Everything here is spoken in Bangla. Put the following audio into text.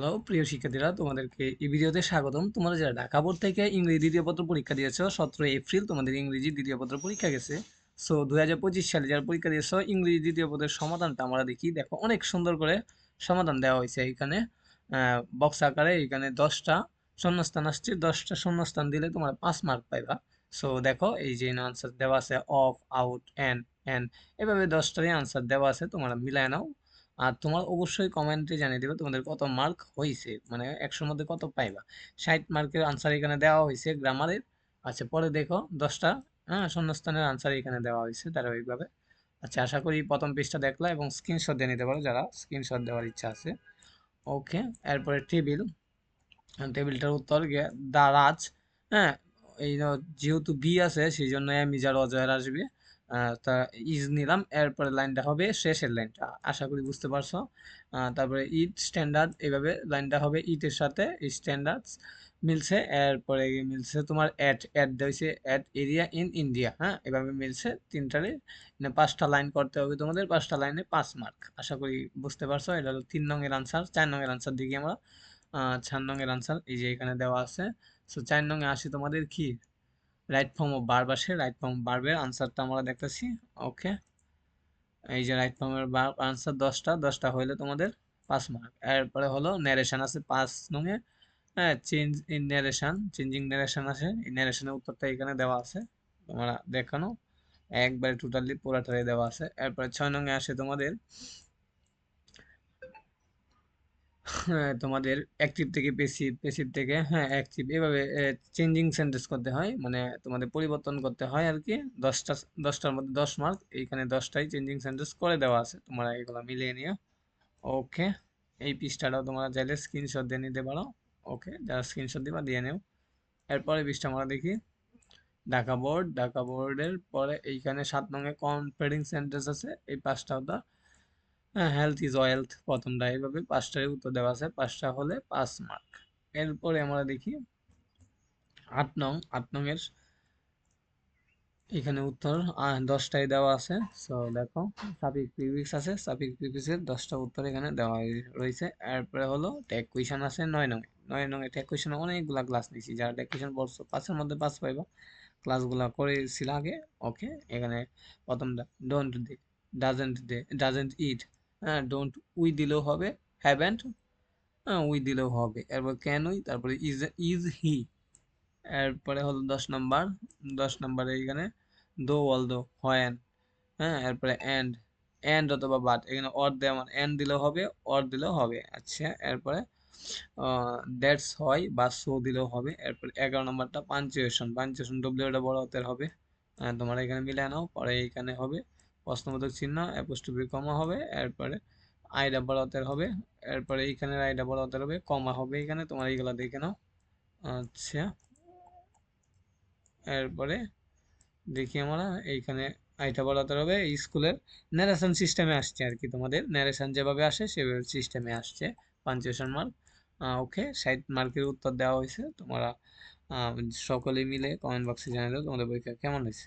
হ্যালো, প্রিয় শিক্ষার্থীরা, তোমাদেরকে এই ভিডিওতে স্বাগতম। তোমরা যারা ঢাকা বোর্ড থেকে ইংরেজি দ্বিতীয় পত্র পরীক্ষা দিয়েছ সতেরো এপ্রিল তোমাদের ইংরেজি দ্বিতীয় পত্র পরীক্ষা গেছে। সো দু হাজার পঁচিশ সালে যারা পরীক্ষা দিয়েছ, ইংরেজি দ্বিতীয় পত্রের সমাধানটা আমরা দেখি। দেখো, অনেক সুন্দর করে সমাধান দেওয়া হয়েছে এখানে। বক্স আকারে এখানে দশটা শূন্যস্থান আসছে। দশটা শূন্যস্থান দিলে তোমরা পাঁচ মার্ক পাইবা। সো দেখো, এই যে আনসার দেওয়া আছে অফ আউট অ্যান অ্যান এভাবে দশটারই আনসার দেওয়া আছে, তোমরা মিলায় নাও। আর তোমার অবশ্যই কমেন্টে জানিয়ে দেবে তোমাদের কত মার্ক হয়েছে মানে একশোর মধ্যে কত পাইবা। ষাট মার্কের আনসার এখানে দেওয়া হয়েছে গ্রামারের আচ্ছা পরে দেখো দশটা হ্যাঁ শূন্যস্থানের আনসার এখানে দেওয়া হয়েছে ধারাবাহিকভাবে। আচ্ছা আশা করি প্রথম পৃষ্ঠা দেখলা এবং স্ক্রিনশট দিয়ে নিতে পারো যারা স্ক্রিনশট দেওয়ার ইচ্ছা আছে। ওকে এরপরে টেবিল টেবিলটার উত্তর দারাজ হ্যাঁ এই যেহেতু বি আছে, সেই জন্য এমিজার অজয়ের আসবে। তা ইজ নিলাম। এরপরে লাইনটা হবে শেষের লাইনটা। আশা করি বুঝতে পারছ। তারপরে ইট স্ট্যান্ডার্ড এভাবে লাইনটা হবে ইটের সাথে স্ট্যান্ডার্ড মিলছে। এরপরে মিলছে তোমার অ্যাট অ্যাড দিয়েছে অ্যাট এরিয়া ইন ইন্ডিয়া হ্যাঁ? এভাবে মিলছে তিনটারে মানে পাঁচটা লাইন করতে হবে তোমাদের, পাঁচটা লাইনে পাঁচ মার্ক আশা করি বুঝতে পারছ। এটা হলো তিন নঙের আনসার চার নঙের আনসার দিকে আমরা চার নঙের আনসার এই যে এখানে দেওয়া আছে। সো চার নঙে আসি তোমাদের কি? রাইট ফর্ম অফ বার্ব আসে রাইট ফর্ম বার্বের আনসারটা আমরা দেখতেছি ওকে এই যে রাইট ফর্মের বার্ব আনসার দশটা দশটা হইলে তোমাদের পাঁচ মার্ক এরপরে হলো ন্যারেশন আছে পাঁচ নঙে হ্যাঁ change in narration changing narration আছে, এই ন্যারেশনের উত্তরটা এখানে দেওয়া আছে, তোমরা দেখানো একবারে টোটালি পুরাটাই দেওয়া আছে। এরপরে ছয় নঙে আসে তোমাদের তোমাদের অ্যাক্টিভ থেকে পেসিভ পেসিভ থেকে হ্যাঁ অ্যাক্টিভ এভাবে চেঞ্জিং সেন্টেন্স করতে হয় মানে তোমাদের পরিবর্তন করতে হয় আর কি দশটা, দশটার মধ্যে দশ মার্ক এইখানে দশটাই চেঞ্জিং সেন্টেন্স করে দেওয়া আছে। তোমরা এগুলো মিলিয়ে নিও। ওকে এই পৃষ্ঠাটাও তোমরা চাইলে স্ক্রিনশট দিয়ে নিতে পারো। ওকে যারা স্ক্রিনশট দিবা দিয়ে নেও। এরপরে পৃষ্ঠা আমরা দেখি। ঢাকা বোর্ড ঢাকা বোর্ডের পরে এইখানে সাত নঙে কনফারিং সেন্টেন্স আছে। এই পাঁচটা হ্যাঁ হেলথ ইজ ওয়েলথ প্রথমটা এইভাবে, পাঁচটার উত্তর দেওয়া আছে, পাঁচটা হলে পাঁচ মার্ক এরপরে আমরা দেখি আট নং, আট নংয়ের এখানে উত্তর দশটাই দেওয়া আছে। সো দেখো সাবিক প্রিভিক্স আছে সাবিক প্রিভিক্সের দশটা উত্তর এখানে দেওয়া রয়েছে। এরপরে হলো টেক কুইশন আছে নয় নং নয় নং টেক কুইশন অনেকগুলা ক্লাস নিয়েছি। যারা টেক কুইশন পড়ছো, পাঁচের মধ্যে পাঁচ পাইবা। ক্লাসগুলো করেছিল আগে ওকে এখানে প্রথমটা don't they doesn't they doesn't it don't we দিলেও হবে হ্যাভেন্ট হ্যাঁ উই দিলেও হবে। এরপর ক্যান উই তারপরে ইজ ইজ হি এরপরে হলো দশ নাম্বার, দশ নাম্বারে এখানে দো অল দো হয়েন হ্যাঁ এরপরে অ্যান্ড অ্যান্ড অথবা বাট এখানে অর দেওয়া মানে অ্যান্ড দিলেও হবে অর দিলেও হবে আচ্ছা এরপরে দ্যাটস হয় বা সো দিলেও হবে, এরপরে এগারো নম্বরটা পাঞ্চুয়েশন পাঞ্চুয়েশন ডব্লিউটা বড় হতে হবে তোমার এখানে মিলে নাও, পরে এখানে হবে প্রশ্নবোধক চিহ্ন অ্যাপোস্ট্রফি কমা হবে, এরপরে আইডা বড় হাতের হবে, এরপরে এইখানে আইডা বড় হাতের হবে, কমা হবে এখানে, তোমার এইগুলা দেখে নাও। আচ্ছা এরপরে দেখি আমরা, এইখানে আইটা হাতের হবে স্কুলের ন্যারেশন সিস্টেমে আসছে আর কি তোমাদের। ন্যারেশন যেভাবে আসে, সেভাবে সিস্টেমে আসছে পাঞ্চুয়েশন মার্ক ওকে ষাট মার্কের উত্তর দেওয়া হয়েছে। তোমরা সকলে মিলে কমেন্ট বক্সে জানিয়ে দাও তোমাদের পরীক্ষা কেমন হয়েছে?